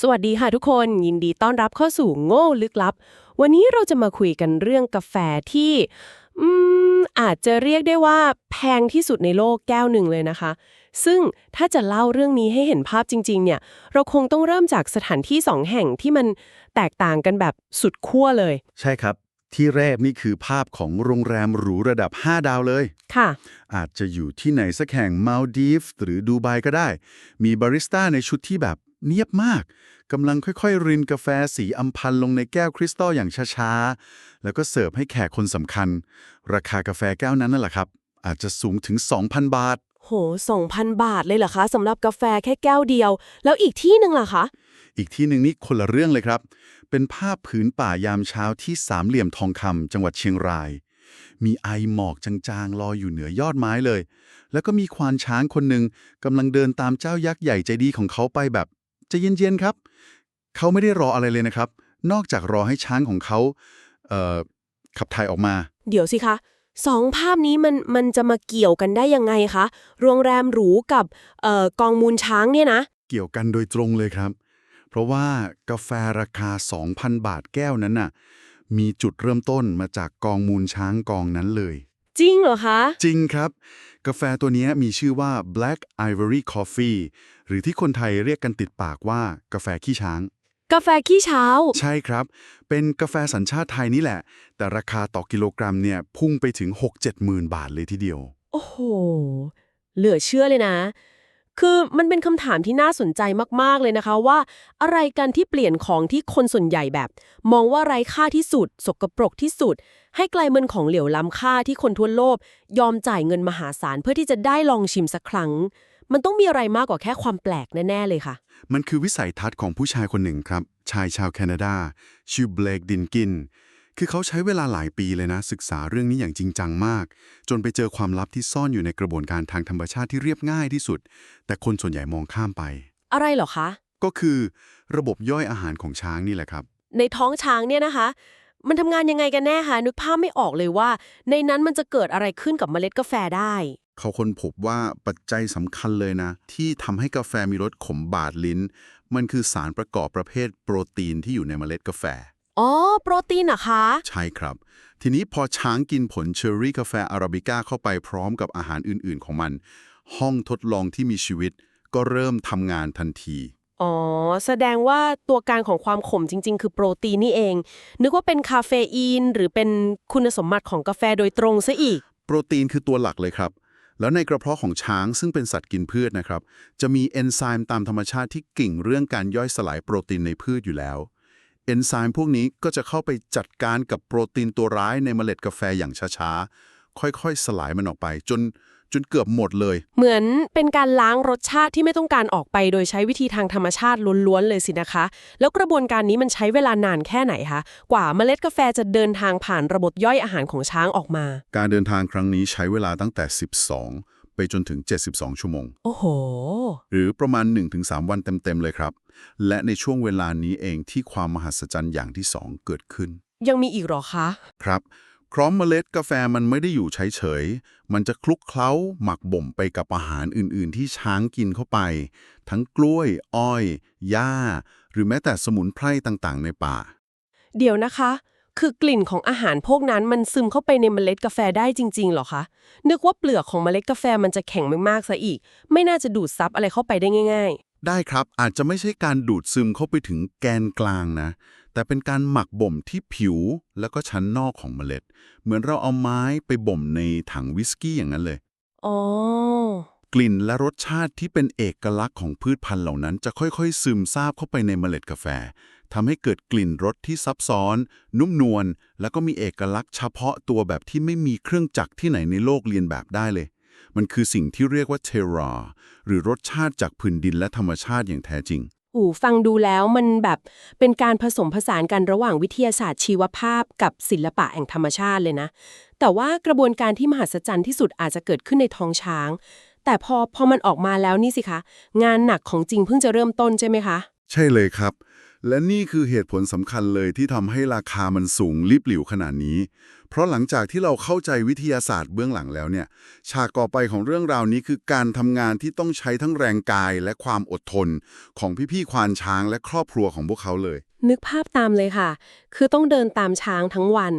สวัสดีค่ะทุกคนยินดีต้อนรับเข้าสู่โง่ลึกลับ วันนี้เราจะมาคุยกันเรื่องกาแฟที่อืมอาจจะเรียกได้ว่าแพงที่สุดในโลกแก้วหนึ่งเลยนะคะ ซึ่งถ้าจะเล่าเรื่องนี้ให้เห็นภาพจริง ๆ เนี่ย เราคงต้องเริ่มจากสถานที่สองแห่งที่มันแตกต่างกันแบบสุดขั้วเลย ใช่ครับ ที่แรกนี่คือภาพของโรงแรมหรูระดับ 5 ดาวเลย ค่ะ อาจจะอยู่ที่ไหนสักแห่งมาลดีฟส์หรือดูไบก็ได้ มีบาริสต้าในชุดที่แบบ เนียบมากกำลังค่อยๆ รินกาแฟสีอำพันลงในแก้วคริสตัลอย่างช้าๆ แล้วก็เสิร์ฟให้แขกคนสำคัญ ราคากาแฟแก้วนั้นนั่นแหละครับ อาจจะสูงถึง 2,000 บาท โห 2,000 บาทเลยเหรอคะสำหรับกาแฟแค่แก้วเดียว แล้วอีกที่หนึ่งล่ะคะ อีกที่หนึ่งนี่คนละเรื่องเลยครับ เป็นภาพผืนป่ายามเช้าที่สามเหลี่ยมทองคำจังหวัดเชียงราย มีไอหมอกจางๆลอยอยู่เหนือยอดไม้เลย แล้วก็มีควานช้างคนหนึ่งกำลังเดินตามเจ้ายักษ์ใหญ่ใจดีของเขาไปแบบใจะเย็นๆครับ เขาไม่ได้รออะไรเลยนะครับ นอกจากรอให้ช้างของเขาเอ่อขับถ่ายออกมา เดี๋ยวสิคะสองภาพนี้มันมันจะมาเกี่ยวกันได้ยังไงคะโรงแรมหรูกับเอ่อกองมูลช้างเนี่ยนะ เกี่ยวกันโดยตรงเลยครับ เพราะว่ากาแฟราคา 2,000 บาทแก้วนั้นน่ะมีจุดเริ่มต้นมาจากกองมูลช้างกองนั้นเลย จริงเหรอคะ จริงครับ กาแฟตัวเนี้ยมีชื่อว่า Black Ivory Coffee หรือที่คนไทยเรียกกันติดปากว่ากาแฟขี้ช้าง กาแฟขี้เช้า ใช่ครับ เป็นกาแฟสัญชาติไทยนี่แหละ แต่ราคาต่อกิโลกรัมเนี่ยพุ่งไปถึง 6-7หมื่นบาทเลยทีเดียว โอ้โห เหลือเชื่อเลยนะ คือมันเป็นคำถามที่น่าสนใจมากๆเลยนะคะว่า อะไรกันที่เปลี่ยนของที่คนส่วนใหญ่แบบ มองว่าไร้ค่าที่สุด สกปรกที่สุด ให้กลายเป็นของเหลวล้ำค่าที่คนทั่วโลก ยอมจ่ายเงินมหาศาลเพื่อที่จะได้ลองชิมสักครั้ง มันต้องมีอะไรมากกว่าแค่ความแปลกแน่ๆเลยค่ะ มันคือวิสัยทัศน์ของผู้ชายคนหนึ่งครับ ชายชาวแคนาดาชื่อเบลกดินกิน คือเขาใช้เวลาหลายปีเลยนะ ศึกษาเรื่องนี้อย่างจริงจังมาก จนไปเจอความลับที่ซ่อนอยู่ในกระบวนการทางธรรมชาติที่เรียบง่ายที่สุด แต่คนส่วนใหญ่มองข้ามไป อะไรเหรอคะ ก็คือระบบย่อยอาหารของช้างนี่แหละครับ ในท้องช้างเนี่ยนะคะ มันทำงานยังไงกันแน่คะนึกภาพไม่ออกเลยว่า ในนั้นมันจะเกิดอะไรขึ้นกับเมล็ดกาแฟได้ เขาค้นพบว่าปัจจัยสำคัญเลยนะ ที่ทำให้กาแฟมีรสขมบาดลิ้น มันคือสารประกอบประเภทโปรตีนที่อยู่ในเมล็ดกาแฟ อ๋อ โปรตีนเหรอคะ ใช่ครับ ทีนี้พอช้างกินผลเชอร์รี่กาแฟอาราบิก้าเข้าไปพร้อมกับอาหารอื่น ๆ ของมัน ห้องทดลองที่มีชีวิต ก็เริ่มทำงานทันที อ๋อ แสดงว่าตัวการของความขมจริง ๆ คือโปรตีนนี่เอง นึกว่าเป็นคาเฟอีน หรือเป็นคุณสมบัติของกาแฟโดยตรงซะอีก โปรตีนคือตัวหลักเลยครับ แล้วในกระเพาะของช้างซึ่งเป็นสัตว์กินพืชนะครับ จะมีเอนไซม์ตามธรรมชาติที่เก่งเรื่องการย่อยสลายโปรตีนในพืชอยู่แล้ว เอนไซม์พวกนี้ก็จะเข้าไปจัดการกับโปรตีนตัวร้ายในเมล็ดกาแฟอย่างช้าๆ ค่อยๆ สลายมันออกไป จนจนเกือบหมดเลย เหมือนเป็นการล้างรสชาติที่ไม่ต้องการออกไปโดยใช้วิธีทางธรรมชาติล้วนๆเลยสินะคะ แล้วกระบวนการนี้มันใช้เวลานานแค่ไหนคะกว่าเมล็ดกาแฟจะเดินทางผ่านระบบย่อยอาหารของช้างออกมา การเดินทางครั้งนี้ใช้เวลาตั้งแต่ 12 ไปจนถึง 72 ชั่วโมง โอ้โห หรือประมาณ 1-3 วันเต็ม ๆ เลยครับ และในช่วงเวลานี้เองที่ความมหัศจรรย์อย่างที่สองเกิดขึ้น ยังมีอีกเหรอคะ ครับพร้อมเมล็ดกาแฟมันไม่ได้อยู่เฉยๆ มันจะคลุกเคล้าหมักบ่มไปกับอาหารอื่นๆ ที่ช้างกินเข้าไป ทั้งกล้วย อ้อย หญ้า หรือแม้แต่สมุนไพรต่างๆ ในป่า เดี๋ยวนะคะ คือกลิ่นของอาหารพวกนั้นมันซึมเข้าไปในเมล็ดกาแฟได้จริงๆเหรอคะ นึกว่าเปลือกของเมล็ดกาแฟมันจะแข็งมากๆซะอีก ไม่น่าจะดูดซับอะไรเข้าไปได้ง่ายได้ครับอาจจะไม่ใช่การดูดซึมเข้าไปถึงแกนกลางนะ แต่เป็นการหมักบ่มที่ผิวแล้วก็ชั้นนอกของเมล็ด เหมือนเราเอาไม้ไปบ่มในถังวิสกี้อย่างนั้นเลยๆอ๋อ กลิ่นและรสชาติที่เป็นเอกลักษณ์ของพืชพันธุ์เหล่านั้นจะค่อยๆ ซึมซาบเข้าไปในเมล็ดกาแฟทำให้เกิดกลิ่นรสที่ซับซ้อน นุ่มนวลแล้วก็มีเอกลักษณ์เฉพาะตัวแบบที่ไม่มีเครื่องจักรที่ไหนในโลกเรียนแบบได้เลย มันคือสิ่งที่เรียกว่าเทราหรือรสชาติจากพื้นดินและธรรมชาติอย่างแท้จริงอูฟังดูแล้วมันแบบเป็นการผสมผสานกันระหว่างวิทยาศาสตร์ชีวภาพกับศิลปะแห่งธรรมชาติเลยนะ แต่ว่ากระบวนการที่มหัศจรรย์ที่สุดอาจจะเกิดขึ้นในท้องช้าง แต่พอพอมันออกมาแล้วนี่สิคะ งานหนักของจริงเพิ่งจะเริ่มต้นใช่ไหมคะ ใช่เลยครับ และนี่คือเหตุผลสำคัญเลยที่ทำให้ราคามันสูงลิบหลิวขนาดนี้ เพราะหลังจากที่เราเข้าใจวิทยาศาสตร์เบื้องหลังแล้วเนี่ย ฉากต่อไปของเรื่องราวนี้คือการทำงานที่ต้องใช้ทั้งแรงกายและความอดทน ของพี่ๆควานช้างและครอบครัวของพวกเขาเลย นึกภาพตามเลยค่ะ คือต้องเดินตามช้างทั้งวัน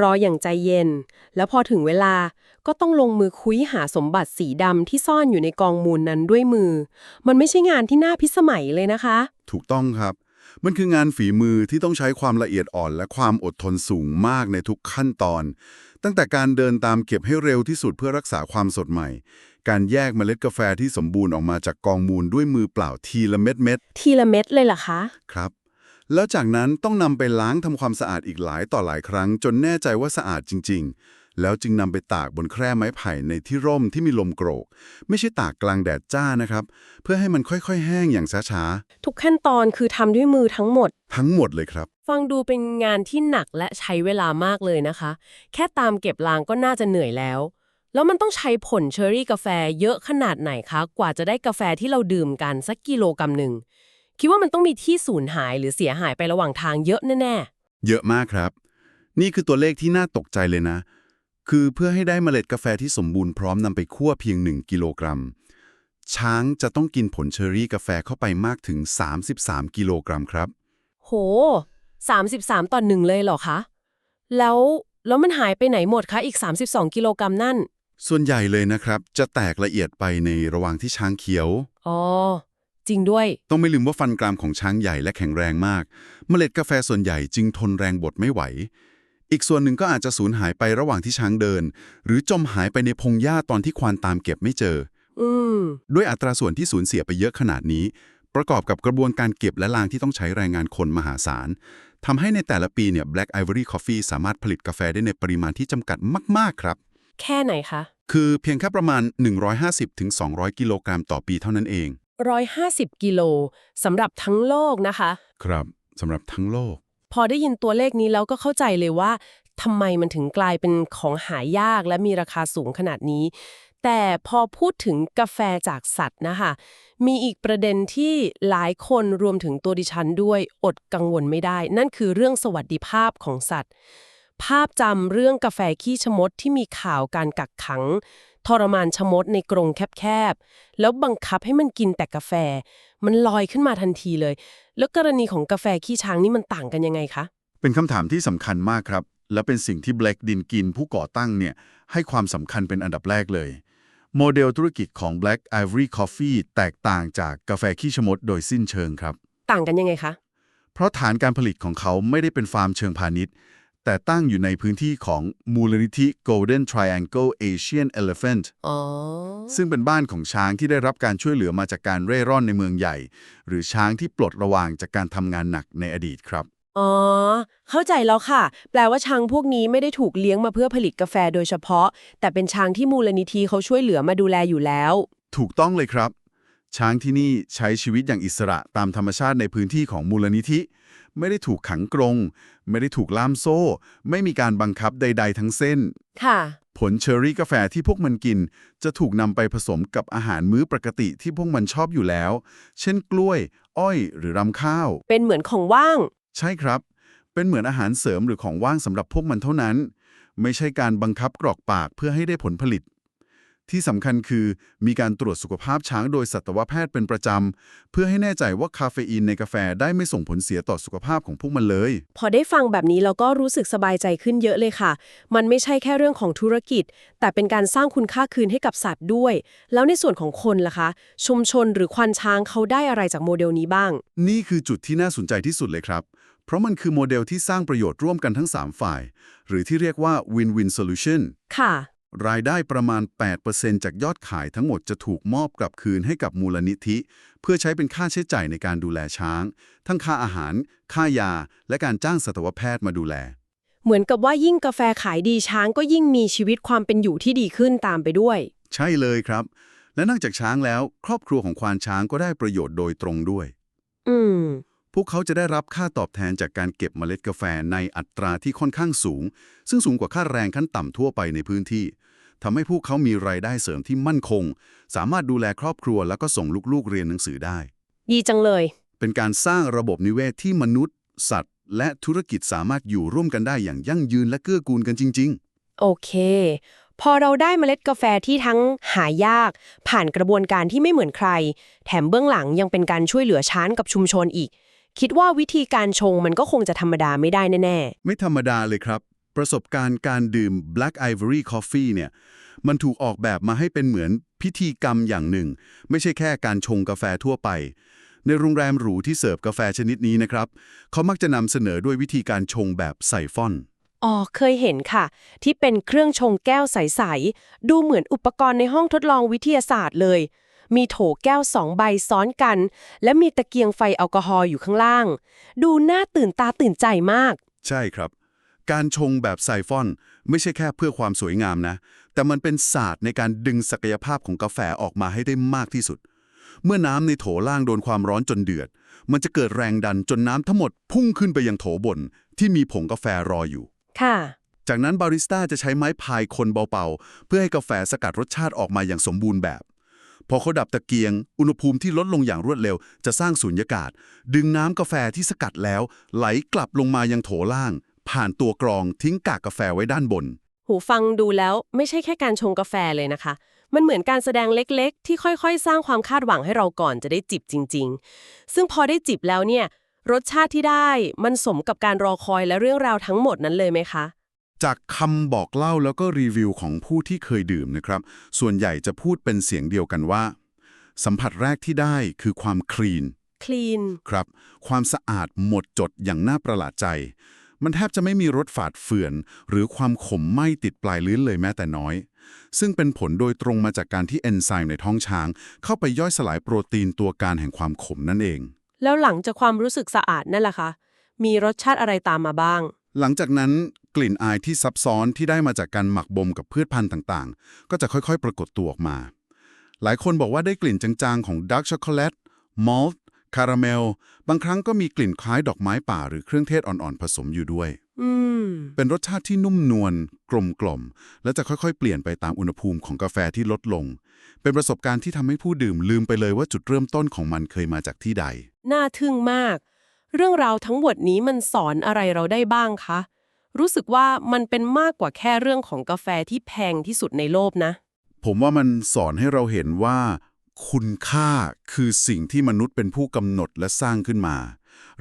รออย่างใจเย็น แล้วพอถึงเวลา ก็ต้องลงมือคุยหาสมบัติสีดำที่ซ่อนอยู่ในกองมูลนั้นด้วยมือ มันไม่ใช่งานที่น่าพิสมัยเลยนะคะ ถูกต้องครับ มันคืองานฝีมือที่ต้องใช้ความละเอียดอ่อนและความอดทนสูงมากในทุกขั้นตอน ตั้งแต่การเดินตามเก็บให้เร็วที่สุดเพื่อรักษาความสดใหม่ การแยกเมล็ดกาแฟที่สมบูรณ์ออกมาจากกองมูลด้วยมือเปล่าทีละเม็ดเม็ดทีละเม็ดเลยเหรอคะๆครับแล้วจากนั้นต้องนำไปล้างทำความสะอาดอีกหลายต่อหลายครั้ง จนแน่ใจว่าสะอาดจริงๆ แล้วจึงนำไปตากบนแคร่ไม้ไผ่ในที่ร่มที่มีลมโกรก ไม่ใช่ตากกลางแดดจ้านะครับ เพื่อให้มันค่อยๆ แห้งอย่างช้าทุกขั้นตอนคือทำด้วยมือทั้งหมดๆทั้งหมดเลยครับ ฟังดูเป็นงานที่หนักและใช้เวลามากเลยนะคะ แค่ตามเก็บล้างก็น่าจะเหนื่อยแล้ว แล้วมันต้องใช้ผลเชอรี่กาแฟเยอะขนาดไหนคะ กว่าจะได้กาแฟที่เราดื่มกันสักกิโลกรัมหนึ่งคิดว่ามันต้องมีที่สูญหายหรือเสียหายไประหว่างทางเยอะแน่เยอะมากครับ นี่คือตัวเลขที่น่าตกใจเลยนะ คือเพื่อให้ได้เมล็ดกาแฟที่สมบูรณ์พร้อมนำไปคั่วเพียง 1 กิโลกรัม ช้างจะต้องกินผลเชอรี่กาแฟเข้าไปมากถึง 33 กิโลกรัมครับๆโห 33 ต่อหนึ่งเลยเหรอคะ แล้วแล้วมันหายไปไหนหมดคะอีก 32 กิโลกรัมนั่น ส่วนใหญ่เลยนะครับ จะแตกละเอียดไปในระหว่างที่ช้างเคี้ยว อ๋อ จริงด้วย ต้องไม่ลืมว่าฟันกรามของช้างใหญ่และแข็งแรงมาก เมล็ดกาแฟส่วนใหญ่จึงทนแรงบดไม่ไหว อีกส่วนหนึ่งก็อาจจะสูญหายไประหว่างที่ช้างเดิน หรือจมหายไปในพงหญ้าตอนที่ควานตามเก็บไม่เจออืมด้วยอัตราส่วนที่สูญเสียไปเยอะขนาดนี้ ประกอบกับกระบวนการเก็บและล้างที่ต้องใช้แรงงานคนมหาศาลทำให้ในแต่ละปีเนี่ย Black Ivory Coffee สามารถผลิตกาแฟได้ในปริมาณที่จำกัดมาก ๆ ครับ แค่ไหนคะ คือเพียงแค่ประมาณ 150-200 กิโลกรัมต่อปีเท่านั้นเอง 150 กิโลสำหรับทั้งโลกนะคะ ครับสำหรับทั้งโลก พอได้ยินตัวเลขนี้แล้วก็เข้าใจเลยว่าทำไมมันถึงกลายเป็นของหายากและมีราคาสูงขนาดนี้ แต่พอพูดถึงกาแฟจากสัตว์นะคะ มีอีกประเด็นที่หลายคนรวมถึงตัวดิฉันด้วยอดกังวลไม่ได้ นั่นคือเรื่องสวัสดิภาพของสัตว์ ภาพจำเรื่องกาแฟขี้ชะมดที่มีข่าวการกักขัง ทรมานชะมดในกรงแคบๆ แล้วบังคับให้มันกินแต่กาแฟ มันลอยขึ้นมาทันทีเลย แล้วกรณีของกาแฟขี้ช้างนี่มันต่างกันยังไงคะ เป็นคำถามที่สำคัญมากครับ และเป็นสิ่งที่ Black ดินกินผู้ก่อตั้งเนี่ยให้ความสำคัญเป็นอันดับแรกเลย โมเดลธุรกิจของ Black Ivory Coffee แตกต่างจากกาแฟขี้ชะมดโดยสิ้นเชิงครับ ต่างกันยังไงคะ เพราะฐานการผลิตของเขาไม่ได้เป็นฟาร์มเชิงพาณิชย์ แต่ตั้งอยู่ในพื้นที่ของมูลนิธิ Golden Triangle Asian Elephant อ๋อซึ่งเป็นบ้านของช้างที่ได้รับการช่วยเหลือมาจากการเร่ร่อนในเมืองใหญ่ หรือช้างที่ปลดระวางจากการทำงานหนักในอดีตครับ อ๋อ เข้าใจแล้วค่ะ แปลว่าช้างพวกนี้ไม่ได้ถูกเลี้ยงมาเพื่อผลิตกาแฟโดยเฉพาะ แต่เป็นช้างที่มูลนิธิเขาช่วยเหลือมาดูแลอยู่แล้ว ถูกต้องเลยครับ ช้างที่นี่ใช้ชีวิตอย่างอิสระตามธรรมชาติในพื้นที่ของมูลนิธิ ไม่ได้ถูกขังกรง ไม่ได้ถูกล่ามโซ่ ไม่มีการบังคับใด ๆ ทั้งเส้น ค่ะ ผลเชอร์รี่กาแฟที่พวกมันกิน จะถูกนำไปผสมกับอาหารมื้อปกติที่พวกมันชอบอยู่แล้ว เช่นกล้วย อ้อย หรือรำข้าว เป็นเหมือนของว่าง ใช่ครับ เป็นเหมือนอาหารเสริมหรือของว่างสำหรับพวกมันเท่านั้น ไม่ใช่การบังคับกรอกปากเพื่อให้ได้ผลผลิต ที่สำคัญคือมีการตรวจสุขภาพช้างโดยสัตวแพทย์เป็นประจำ เพื่อให้แน่ใจว่าคาเฟอีนในกาแฟได้ไม่ส่งผลเสียต่อสุขภาพของพวกมันเลย พอได้ฟังแบบนี้เราก็รู้สึกสบายใจขึ้นเยอะเลยค่ะ มันไม่ใช่แค่เรื่องของธุรกิจ แต่เป็นการสร้างคุณค่าคืนให้กับสัตว์ด้วย แล้วในส่วนของคนล่ะคะ ชุมชนหรือควันช้างเขาได้อะไรจากโมเดลนี้บ้าง นี่คือจุดที่น่าสนใจที่สุดเลยครับเพราะมันคือโมเดลที่สร้างประโยชน์ร่วมกันทั้ง 3 ฝ่าย หรือที่เรียกว่า win-win solution ค่ะ รายได้ประมาณ 8%จากยอดขายทั้งหมดจะถูกมอบกลับคืนให้กับมูลนิธิ เพื่อใช้เป็นค่าใช้จ่ายในการดูแลช้าง ทั้งค่าอาหาร ค่ายา และการจ้างสัตวแพทย์มาดูแล เหมือนกับว่ายิ่งกาแฟขายดีช้างก็ยิ่งมีชีวิตความเป็นอยู่ที่ดีขึ้นตามไปด้วย ใช่เลยครับ และนอกจากช้างแล้ว ครอบครัวของควานช้างก็ได้ประโยชน์โดยตรงด้วย อืม พวกเขาจะได้รับค่าตอบแทนจากการเก็บเมล็ดกาแฟในอัตราที่ค่อนข้างสูง ซึ่งสูงกว่าค่าแรงขั้นต่ำทั่วไปในพื้นที่ทำให้พวกเขามีรายได้เสริมที่มั่นคง สามารถดูแลครอบครัวแล้วก็ส่งลูกๆเรียนหนังสือได้ ดีจังเลย เป็นการสร้างระบบนิเวศที่มนุษย์ สัตว์ และธุรกิจสามารถอยู่ร่วมกันได้อย่างยั่งยืนและเกื้อกูลกันจริงโอเค พอเราได้เมล็ดกาแฟที่ทั้งหายาก ผ่านกระบวนการที่ไม่เหมือนใคร แถมเบื้องหลังยังเป็นการช่วยเหลือช้านกับชุมชนอีก คิดว่าวิธีการชงมันก็คงจะธรรมดาไม่ได้แน่ ๆ ไม่ธรรมดาเลยครับ ประสบการณ์การดื่ม Black Ivory Coffee เนี่ย มันถูกออกแบบมาให้เป็นเหมือนพิธีกรรมอย่างหนึ่ง ไม่ใช่แค่การชงกาแฟทั่วไป ในโรงแรมหรูที่เสิร์ฟกาแฟชนิดนี้นะครับ เขามักจะนำเสนอด้วยวิธีการชงแบบไซฟอนๆอ๋อ เคยเห็นค่ะ ที่เป็นเครื่องชงแก้วใส ๆ ดูเหมือนอุปกรณ์ในห้องทดลองวิทยาศาสตร์เลย มีโถแก้วสองใบซ้อนกัน และมีตะเกียงไฟแอลกอฮอล์อยู่ข้างล่าง ดูน่าตื่นตาตื่นใจมาก ใช่ครับ การชงแบบไซฟอน ไม่ใช่แค่เพื่อความสวยงามนะ แต่มันเป็นศาสตร์ในการดึงศักยภาพของกาแฟออกมาให้ได้มากที่สุด เมื่อน้ำในโถล่างโดนความร้อนจนเดือด มันจะเกิดแรงดันจนน้ำทั้งหมดพุ่งขึ้นไปยังโถบน ที่มีผงกาแฟรออยู่ ค่ะ จากนั้นบาริสต้าจะใช้ไม้พายคนเบาๆ เพื่อให้กาแฟสกัดรสชาติออกมาอย่างสมบูรณ์แบบ พอเขาดับตะเกียง อุณหภูมิที่ลดลงอย่างรวดเร็ว จะสร้างสูญญากาศ ดึงน้ำกาแฟที่สกัดแล้ว ไหลกลับลงมายังโถล่าง ผ่านตัวกรองทิ้งกากกาแฟไว้ด้านบน หูฟังดูแล้วไม่ใช่แค่การชงกาแฟเลยนะคะ มันเหมือนการแสดงเล็กๆ ที่ค่อยๆ สร้างความคาดหวังให้เราก่อนจะได้จิบจริง ๆ ซึ่งพอได้จิบแล้วเนี่ยรสชาติที่ได้มันสมกับการรอคอยและเรื่องราวทั้งหมดนั้นเลยไหมคะ จากคำบอกเล่าแล้วก็รีวิวของผู้ที่เคยดื่มนะครับ ส่วนใหญ่จะพูดเป็นเสียงเดียวกันว่า สัมผัสแรกที่ได้คือความคลีน คลีน ครับ ความสะอาดหมดจดอย่างน่าประหลาดใจ มันแทบจะไม่มีรสฝาดเฟื่อน หรือความขมไหม้ติดปลายลิ้นเลยแม้แต่น้อย ซึ่งเป็นผลโดยตรงมาจากการที่เอนไซม์ในท้องช้าง เข้าไปย่อยสลายโปรตีนตัวการแห่งความขมนั่นเอง แล้วหลังจากความรู้สึกสะอาดนั่นแหละคะ มีรสชาติอะไรตามมาบ้าง หลังจากนั้นกลิ่นอายที่ซับซ้อนที่ได้มาจากการหมักบ่มกับพืชพันธุ์ต่างๆ ก็จะค่อยๆ ปรากฏตัวออกมา หลายคนบอกว่าได้กลิ่นจางๆ ของดาร์กช็อกโกแลตมอลต์คาราเมล บางครั้งก็มีกลิ่นคล้ายดอกไม้ป่าหรือเครื่องเทศอ่อนๆ ผสมอยู่ด้วยอืมเป็นรสชาติที่นุ่มนวลกลมกล่อม และจะค่อยๆ เปลี่ยนไปตามอุณหภูมิของกาแฟที่ลดลง เป็นประสบการณ์ที่ทำให้ผู้ดื่มลืมไปเลยว่าจุดเริ่มต้นของมันเคยมาจากที่ใด น่าทึ่งมาก เรื่องราวทั้งหมดนี้มันสอนอะไรเราได้บ้างคะ รู้สึกว่ามันเป็นมากกว่าแค่เรื่องของกาแฟที่แพงที่สุดในโลกนะ ผมว่ามันสอนให้เราเห็นว่า คุณค่าคือสิ่งที่มนุษย์เป็นผู้กำหนดและสร้างขึ้นมา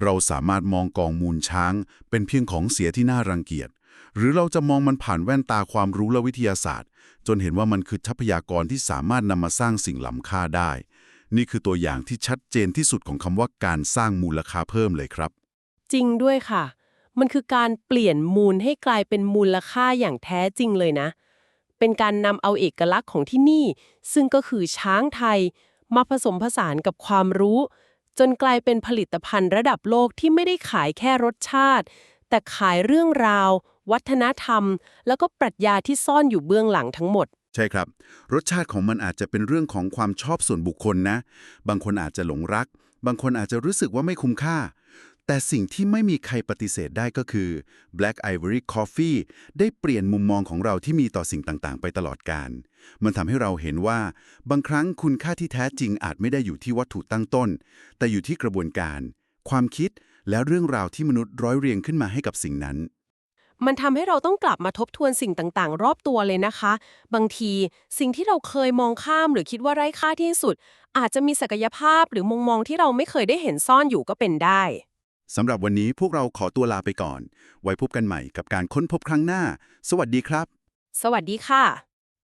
เราสามารถมองกองมูลช้าง เป็นเพียงของเสียที่น่ารังเกียจ หรือเราจะมองมันผ่านแว่นตาความรู้และวิทยาศาสตร์ จนเห็นว่ามันคือทรัพยากรที่สามารถนำมาสร้างสิ่งล้ำค่าได้ นี่คือตัวอย่างที่ชัดเจนที่สุดของคำว่าการสร้างมูลค่าเพิ่มเลยครับ จริงด้วยค่ะ มันคือการเปลี่ยนมูลให้กลายเป็นมูลค่าอย่างแท้จริงเลยนะ เป็นการนำเอาเอกลักษณ์ของที่นี่ ซึ่งก็คือช้างไทย มาผสมผสานกับความรู้ จนกลายเป็นผลิตภัณฑ์ระดับโลกที่ไม่ได้ขายแค่รสชาติ แต่ขายเรื่องราว วัฒนธรรม แล้วก็ปรัชญาที่ซ่อนอยู่เบื้องหลังทั้งหมด ใช่ครับ รสชาติของมันอาจจะเป็นเรื่องของความชอบส่วนบุคคลนะ บางคนอาจจะหลงรัก บางคนอาจจะรู้สึกว่าไม่คุ้มค่า แต่สิ่งที่ไม่มีใครปฏิเสธได้ก็คือ Black Ivory Coffee ได้เปลี่ยนมุมมองของเราที่มีต่อสิ่งต่างๆ ไปตลอดกาลมันทำให้เราเห็นว่า บางครั้งคุณค่าที่แท้จริงอาจไม่ได้อยู่ที่วัตถุตั้งต้น แต่อยู่ที่กระบวนการ ความคิดและเรื่องราวที่มนุษย์ร้อยเรียงขึ้นมาให้กับสิ่งนั้น มันทำให้เราต้องกลับมาทบทวนสิ่งต่างๆ รอบตัวเลยนะคะ บางทีสิ่งที่เราเคยมองข้ามหรือคิดว่าไร้ค่าที่สุด อาจจะมีศักยภาพหรือมุมมองที่เราไม่เคยได้เห็นซ่อนอยู่ก็เป็นได้สำหรับวันนี้พวกเราขอตัวลาไปก่อน ไว้พบกันใหม่กับการค้นพบครั้งหน้า สวัสดีครับ สวัสดีค่ะ